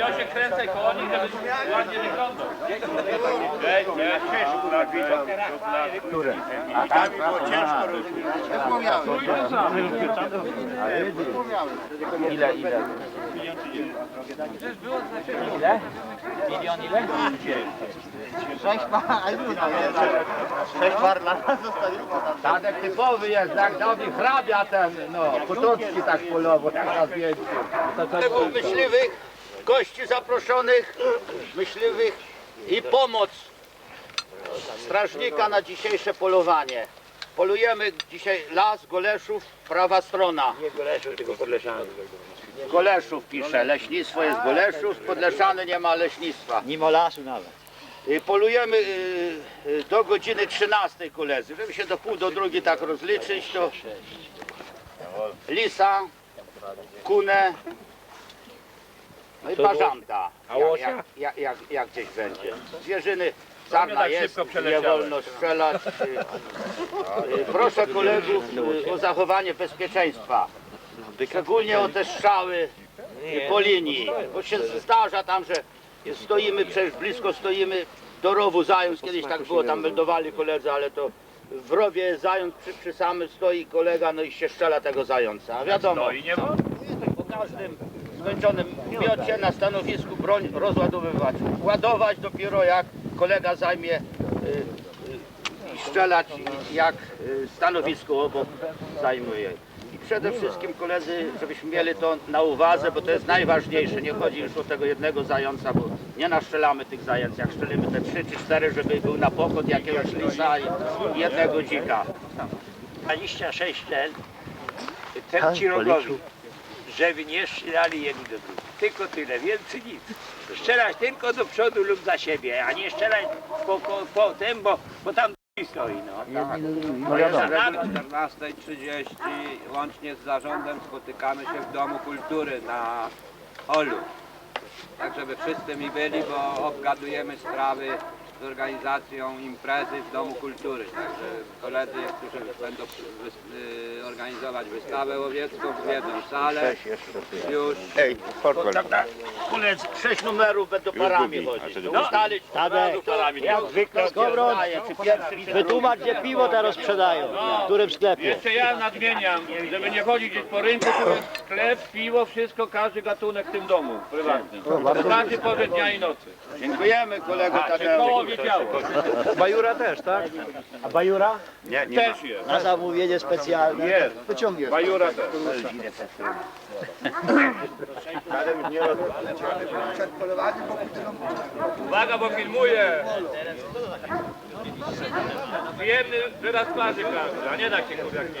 Ja się kręcę koło nich, żeby ładnie wyglądał. Które? Ile, ile? Ile? Milion ile? Sześć par, a już Sześć par dla nas zostawili. Tadek typowy jest, jak dawniej hrabia ten, no, Potocki tak polował, jak na zdjęciu. Kolegów myśliwych, gości zaproszonych, myśliwych i pomoc strażnika na dzisiejsze polowanie. Polujemy dzisiaj las Goleszów, prawa strona. Nie Goleszów, tylko Podleszany. Goleszów pisze, leśnictwo jest Goleszów, Podleszany nie ma leśnictwa. Nie ma lasu nawet. Y, Polujemy y, y, do godziny 13 koledzy, żeby się do pół do drugiej tak rozliczyć, to lisa, kunę, no i bażanta, jak, jak, jak, jak, jak gdzieś będzie. Zwierzyny czarna tak jest, szybko nie wolno strzelać. Y, y, Proszę kolegów y, o zachowanie bezpieczeństwa, szczególnie o te strzały y, po linii, bo się zdarza tam, że stoimy, przecież blisko stoimy. Do rowu zając, kiedyś tak było, tam meldowali koledzy, ale to w rowie jest zając, przy, przy samym stoi kolega, no i się strzela tego zająca, a wiadomo, No i nie ma. po każdym skończonym miocie na stanowisku broń rozładowywać. Ładować dopiero jak kolega zajmie y, y, i strzelać jak y, stanowisko obok zajmuje. I przede wszystkim koledzy, żebyśmy mieli to na uwadze, bo to jest najważniejsze. Nie chodzi już o tego jednego zająca, bo nie naszczelamy tych zając. Jak szczelimy te trzy czy cztery, żeby był na pochód jakiegoś lisa i jednego dzika. 26 ten, ten ci rogowi, żeby nie strzelali jedni do drugich. Tylko tyle, więcej nic. Strzelać tylko do przodu lub za siebie, a nie strzelać po, po, po tym, bo, bo tam stoi. No. No wiadomo. Na- 14.30 łącznie z zarządem spotykamy się w Domu Kultury na holu. Tak żeby wszyscy mi byli, bo obgadujemy sprawy z organizacją imprezy w Domu Kultury. Także koledzy, którzy będą wys- y, organizować wystawę łowiecką, wiedzą salę. Już Koledzy, sześć numerów będą parami chodzić. Ustalić Tadek, parami. jak zwykle, Skowron, czy Wytłumacz, gdzie piwo teraz sprzedają, w którym sklepie. Jeszcze ja nadmieniam, żeby nie chodzić gdzieś po rynku, sklep, piwo, wszystko, każdy gatunek w tym domu prywatnym. Każdy porze dnia i nocy. Dziękujemy kolego Czy koło Tadeusz. wiedziało? Bajura też, tak? A bajura? Też jest. Na zamówienie specjalne. Jest. Wyciągnie. Bajura też. Uwaga, bo filmuję. Przyjemny wyraz twarzy każdy, a nie takie kurde jak nie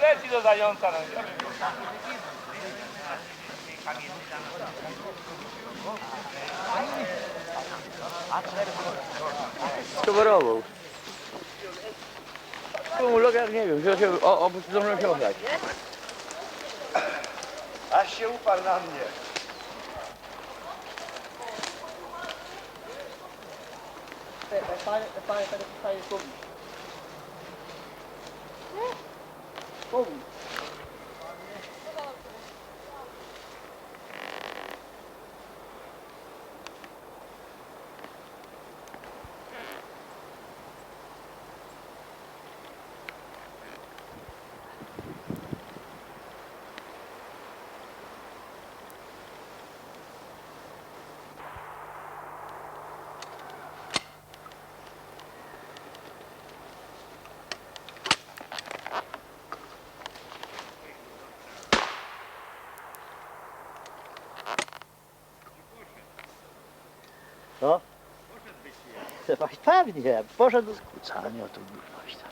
Leci do zająca. na Co wyrobą? No. Skowarową. Logar nie wiem, wziął się, o, o, zdążył się obrać. Aż się uparł na mnie. Panie, panie, panie, panie, panie, panie, Boom. Co? Pewnie, poszedł skłócanie o tą górność. tam.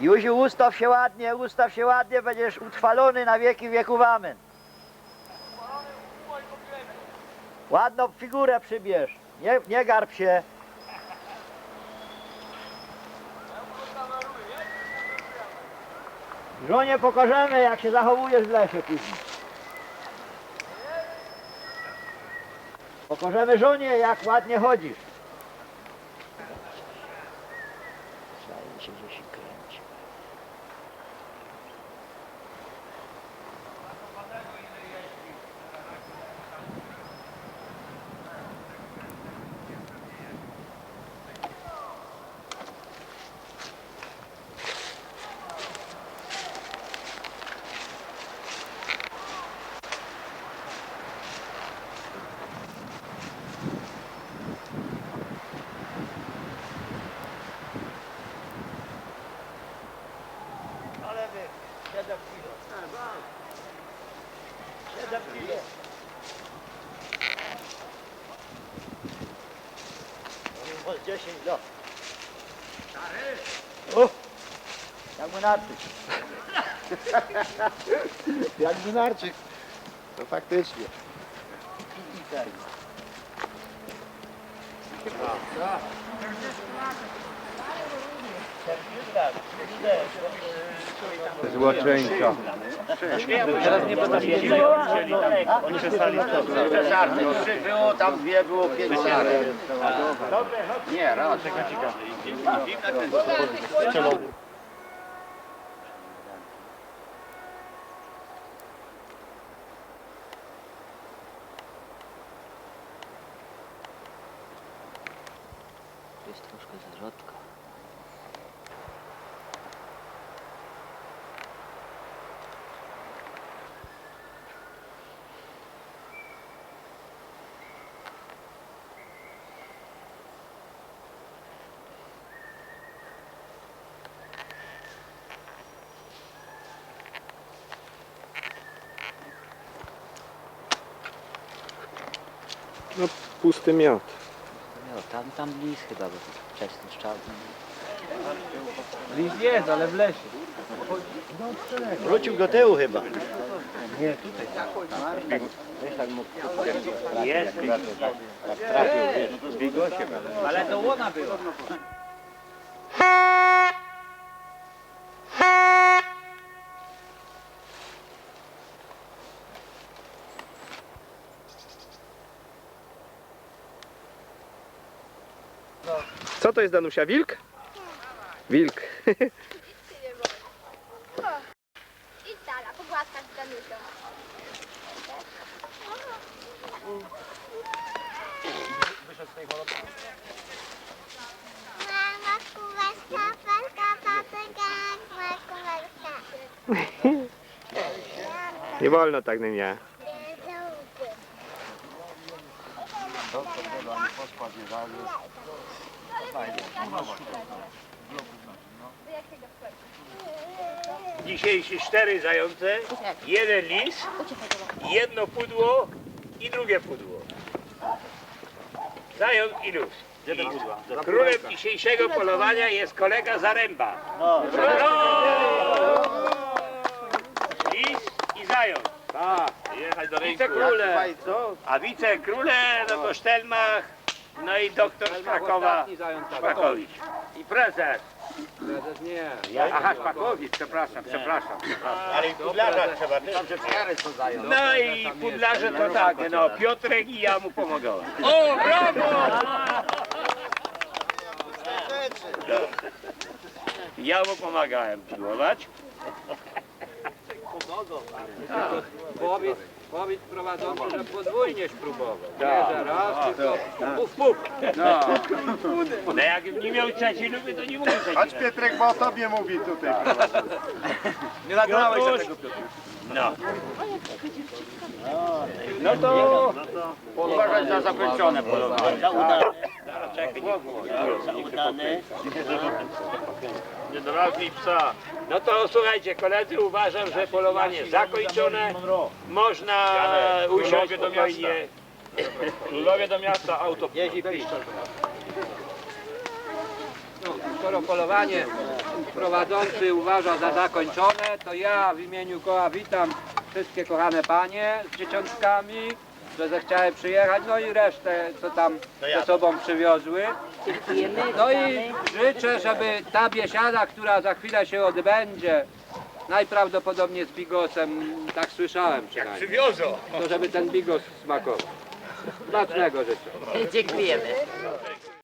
Józiu, ustaw się ładnie, ustaw się ładnie, będziesz utrwalony na wieki wieków, amen. Ładną figurę przybierz, nie, nie garb się. Żonie pokażemy, jak się zachowujesz w lesie później. Pokażemy żonie, jak ładnie chodzisz. Zdaje się, że się kręci. Ale wy, 7 kilo. 7 kilo. Po 10 lat. O! Jak Mynarczyk. Jak wynarczyk. To faktycznie. Złoczyńca. Oni przestali Żarty, trzy było, tam dwie było, pięć sarek. Nie, raz. To No, pusty miot. No, tam, tam lis chyba, bo to wczesny szczał. Lis jest, ale w lesie. Wrócił do tyłu chyba. Ale to łona była. Co to jest Danusia? Wilk? Wilk. Idź Dala, pogłaskać z Danusią. Mama, kuwaska, paska, papryka, mama, kuwaska. Nie wolno tak na mnie. Dzisiejsi cztery zające, jeden lis, jedno pudło i drugie pudło. Zając i lus. I królem dzisiejszego polowania jest kolega Zaręba. Brawo! Lis i zając. Jechać do Wicekróle. A wicekróle no to Sztelmach, no i doktor z Krakowa Szpakowicz. I prezes. Prezes nie. Aha, Szpakowicz, przepraszam, przepraszam. Ale i pudlarza trzeba, zając. No i pudlarze to tak, no Piotrek i ja mu pomagałem. O, brawo! Ja mu pomagałem pudłować. Powiedz, powiedz prowadzący, że podwójnie spróbował. Nie, Tak. że raz, tylko puf, puf. No. no jak nie miał trzeciej luby, to nie mógł trzeciej. Chodź Pietrek, bo o tobie mówi tutaj. Nie nagrałeś tego No. No to Uważać za zakończone polowanie. Udane. Za udane. nie drażnij psa. No to słuchajcie koledzy, uważam, że polowanie zakończone. Można usiąść spokojnie. Królowie do miasta, auto. No, skoro polowanie prowadzący uważa za zakończone, to ja w imieniu koła witam wszystkie kochane panie z dzieciątkami, że zechciały przyjechać, no i resztę, co tam ze sobą przywiozły. No i życzę, żeby ta biesiada, która za chwilę się odbędzie, najprawdopodobniej z bigosem, tak słyszałem przynajmniej, Przywiozą. to żeby ten bigos smakował. Smacznego życzę. Dziękujemy.